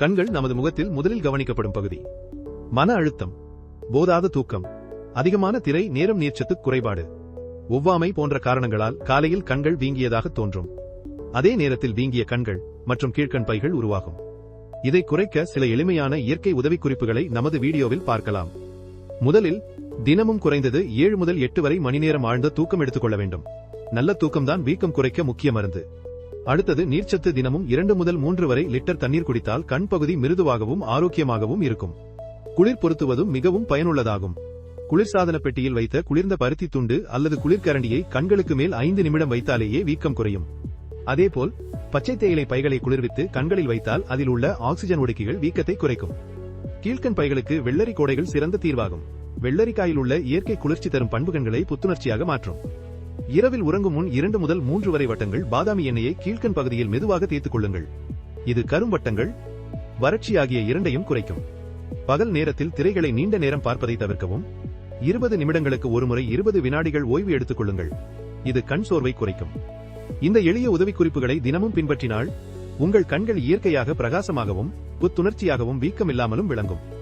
கண்கள் நமது முகத்தில் முதலில் கவனிக்கப்படும் பகுதி. மன அழுத்தம் போதாத தூக்கம் அதிகமான திரை நேரம் நீர்ச்சத்து குறைபாடு. ஒவ்வாமை போன்ற காரணங்களால் காலையில் கண்கள் வீங்கியதாக தோன்றும். அதே நேரத்தில் வீங்கிய கண்கள் மற்றும் கீழ்க்கண் பைகள் உருவாகும். இதை குறைக்க சில எளிமையான இயற்கை உதவிக்குறிப்புகளை நமது வீடியோவில் பார்க்கலாம். முதலில் தினமும் குறைந்தது ஏழு முதல் எட்டு வரை மணி நேரம் ஆழ்ந்த தூக்கம் எடுத்துக்கொள்ள வேண்டும். நல்ல தூக்கம்தான் வீக்கம் குறைக்க முக்கிய மருந்து. அடுத்தது நீர்ச்சத்து தினமும் இரண்டு முதல் மூன்று வரை லிட்டர் தண்ணீர் குடித்தால் கண் பகுதி மிருதுவாகவும் ஆரோக்கியமாகவும் இருக்கும். குளிர் பொருத்துவதும் மிகவும் பயனுள்ளதாகும். குளிர்சாதன பெட்டியில் வைத்த குளிர்ந்த பருத்தி துண்டு அல்லது குளிர்கரண்டியை கண்களுக்கு மேல் ஐந்து நிமிடம் வைத்தாலேயே வீக்கம் குறையும். அதேபோல் பச்சை தேயிலை பைகளை குளிர்வித்து கண்களில் வைத்தால் அதில் உள்ள ஆக்சிஜன் ஒடுக்கிகள் வீக்கத்தை குறைக்கும். கீழ்க்கண் பைகளுக்கு வெள்ளரி கோடைகள் சிறந்த தீர்வாகும். வெள்ளரிக்காயில் உள்ள இயற்கை குளிர்ச்சி தரும் பண்புகண்களை புத்துணர்ச்சியாக மாற்றும். இரவில் உறங்கும் முன் இரண்டு முதல் மூன்று வரை வட்டங்கள் பாதாமி எண்ணெயை கீழ்க்கண் பகுதியில் மெதுவாக தேய்த்துக் கொள்ளுங்கள். இது கரும்பட்டங்கள் வறட்சி ஆகிய இரண்டையும் குறைக்கும். பகல் நேரத்தில் திரைகளை நீண்ட நேரம் பார்ப்பதை தவிர்க்கவும். இருபது நிமிடங்களுக்கு ஒருமுறை இருபது வினாடிகள் ஓய்வு எடுத்துக் கொள்ளுங்கள். இது கண் சோர்வை குறைக்கும். இந்த எளிய உதவிக்குறிப்புகளை தினமும் பின்பற்றினால் உங்கள் கண்கள் இயற்கையாக பிரகாசமாகவும் புத்துணர்ச்சியாகவும் வீக்கமில்லாமலும் விளங்கும்.